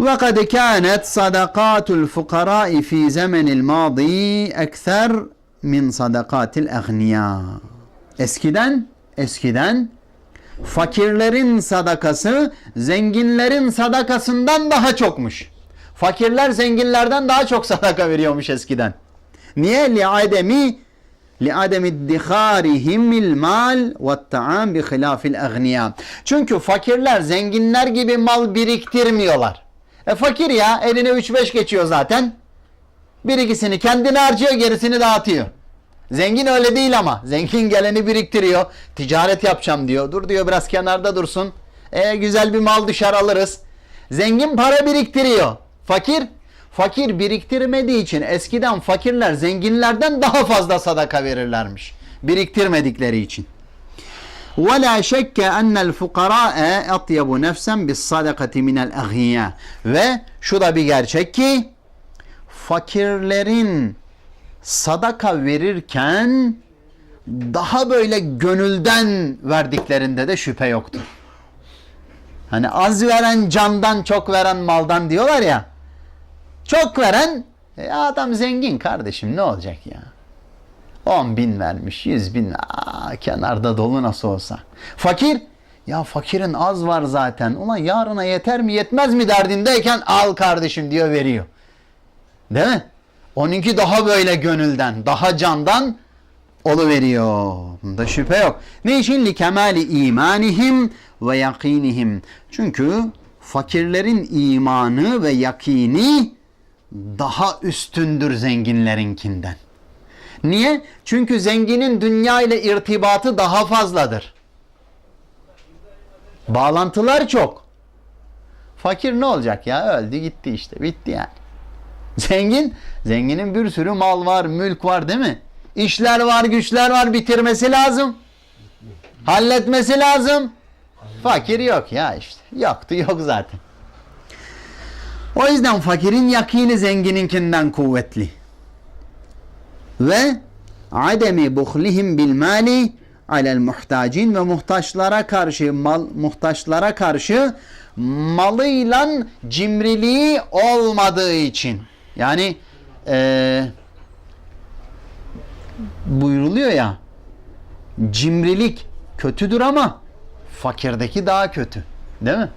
وقد كانت صدقات الفقراء في زمن الماضي أكثر من صدقات الأغنياء Eskiden, eskiden fakirlerin sadakası zenginlerin sadakasından daha çokmuş. Fakirler zenginlerden daha çok sadaka veriyormuş eskiden. Niye? لِعَدَمِ لِعَدَمِ اِدِّخَارِهِمِ الْمَالِ وَالطَّعَامِ بِخِلَافِ الْاَغْنِيَا Çünkü fakirler zenginler gibi mal biriktirmiyorlar. E fakir ya eline 3-5 geçiyor zaten. Bir ikisini kendine harcıyor gerisini dağıtıyor. Zengin öyle değil ama. Zengin geleni biriktiriyor. Ticaret yapacağım diyor. Dur diyor biraz kenarda dursun. E, güzel bir mal düşer alırız. Zengin para biriktiriyor. Fakir fakir biriktirmediği için eskiden fakirler zenginlerden daha fazla sadaka verirlermiş. Biriktirmedikleri için. ولا شك أن الفقراء أطيب نفسا بالصدقة من الأغنياء ve şu da bir gerçek ki fakirlerin sadaka verirken daha böyle gönülden verdiklerinde de şüphe yoktur. Hani az veren candan çok veren maldan diyorlar ya. Çok veren e, adam zengin kardeşim ne olacak ya? 10 bin vermiş, 100 bin kenarda dolu nasıl olsa. Fakir ya fakirin az var zaten. Ulan yarına yeter mi yetmez mi derdindeyken al kardeşim diyor veriyor. Değil mi? Onunki daha böyle gönülden, daha candan veriyor. Bunda şüphe yok. Ne için? Li kemali imanihim ve yakinihim. Çünkü fakirlerin imanı ve yakini daha üstündür zenginlerinkinden. Niye? Çünkü zenginin dünya ile irtibatı daha fazladır. Bağlantılar çok. Fakir ne olacak ya? Öldü gitti işte. Bitti yani. Zengin, zenginin bir sürü mal var, mülk var değil mi? İşler var, güçler var, bitirmesi lazım. Halletmesi lazım. Fakir yok ya işte. Yoktu yok zaten. O yüzden fakirin yakini zengininkinden kuvvetli. Ve ademi buhlihim bil mali alel muhtacin ve muhtaçlara karşı mal muhtaçlara karşı malıyla cimriliği olmadığı için yani eee buyuruluyor ya cimrilik kötüdür ama fakirdeki daha kötü değil mi?